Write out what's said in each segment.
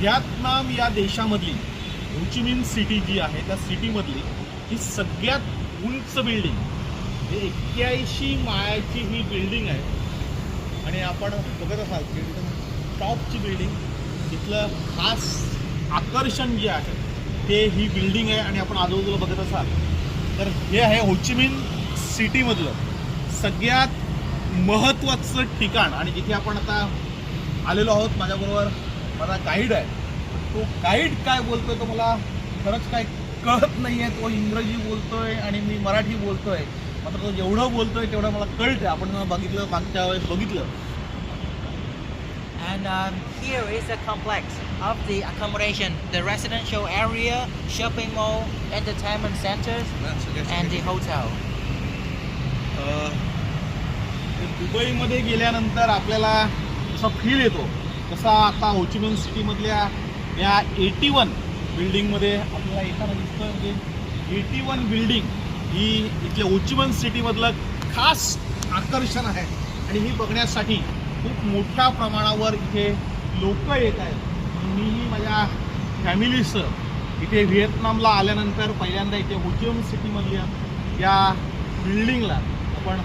Vietnam या देशामधली Ho Chi Minh city जी आहे त्या सिटीमधली ही सगळ्यात उंच बिल्डिंग म्हणजे एक्क्याऐंशी माळ्याची ही बिल्डिंग आहे. आणि आपण बघत असाल की एकदम टॉपची बिल्डिंग तिथलं खास आकर्षण जे आहे ते ही बिल्डिंग आहे. आणि आपण आजूबाजूला बघत असाल तर हे आहे होचिमिन सिटीमधलं सगळ्यात महत्त्वाचं ठिकाण. आणि जिथे आपण आता आलेलो आहोत माझ्याबरोबर माझा गाईड आहे. तो गाईड काय बोलतोय तो मला खरंच काय कळत नाही आहे तो इंग्रजी बोलतोय आणि मी मराठी बोलतोय. मात्र तो जेवढं बोलतोय तेवढं मला कळतं आपण बघितलं मागच्या वेळेस बघितलं. And um, here is a complex of the accommodation, the residential area, shopping mall, entertainment centers, and the hotel. अं, दुबईमध्ये गेल्यानंतर आपल्याला असा फील येतो. तसा आता होचिमिन सिटीमधल्या या एटी वन बिल्डिंगमध्ये आपल्याला येताना दिसतं म्हणजे एटी वन बिल्डिंग ही इथल्या होचिमिन सिटीमधलं खास आकर्षण आहे. आणि ही बघण्यासाठी खूप मोठ्या प्रमाणावर इथे लोक येत आहेत. मीही माझ्या फॅमिलीसह इथे व्हिएतनामला आल्यानंतर पहिल्यांदा इथे होचिमिन सिटीमधल्या या बिल्डिंगला आपण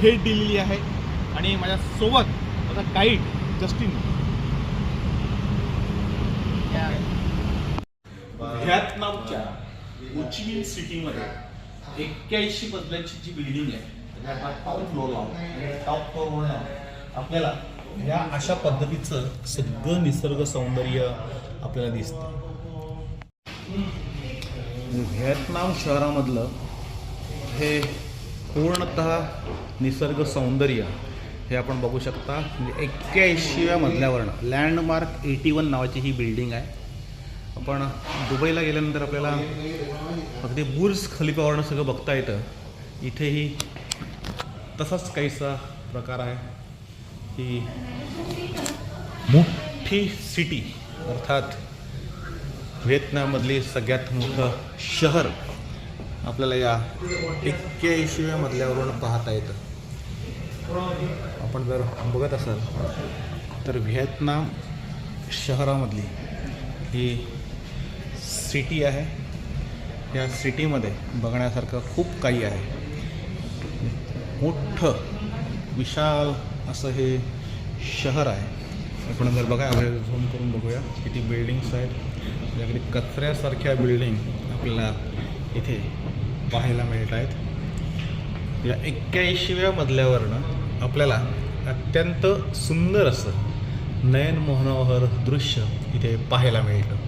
भेट दिलेली आहे. आणि माझ्यासोबत माझा गाईड जस्टिन व्हिएतनामच्या होचिमिन सिटीमध्ये एक्क्याऐंशी मजल्याची जी बिल्डिंग आहे टॉप फ्लोअरला टॉप फ्लोअरवर आपल्याला या अशा पद्धतीचं सगळं निसर्ग सौंदर्य आपल्याला दिसतं व्हिएतनाम शहरामधलं हे पूर्णत निसर्ग सौंदर्य हे आपण बघू शकता. म्हणजे एक्क्याऐंशीव्या मजल्यावरनं लँडमार्क एटी वन नावाची ही बिल्डिंग आहे. आपण दुबईला गेल्यानंतर आपल्याला अगदी बुर्ज खलिफावरनं सगळं बघता येतं. इथेही तसाच काहीसा प्रकार आहे ही मोठी सिटी अर्थात व्हिएतनाममधली सगळ्यात मोठं शहर आपल्याला या एक्क्याऐंशीव्या मधल्यावरून पाहता येतं. आपण जर बघत असाल तर व्हिएतनाम शहरामधली ही सिटी आहे. या सिटीमध्ये बघण्यासारखं खूप काही आहे. मोठं विशाल असं हे शहर आहे. आपण जर बघा झूम करून बघूया किती बिल्डिंग्स आहेत. आपल्याकडे कचऱ्यासारख्या बिल्डिंग आपल्याला इथे पाहायला मिळत आहेत. या एक्क्याऐंशीव्या मजल्यावरनं आपल्याला अत्यंत सुंदर असं नयन मनोहर दृश्य इथे पाहायला मिळतं.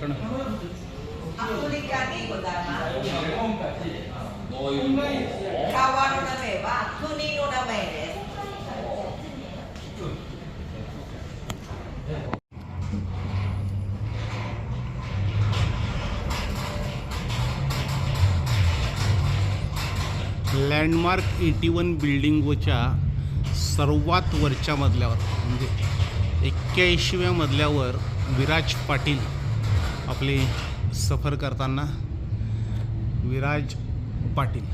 です。लँडमार्क एटी वन बिल्डिंगोच्या सर्वात वरच्या मजल्यावर म्हणजे एक्क्याऐंशीव्या मजल्यावर विराज पाटील आपले सफर करताना विराज पाटील.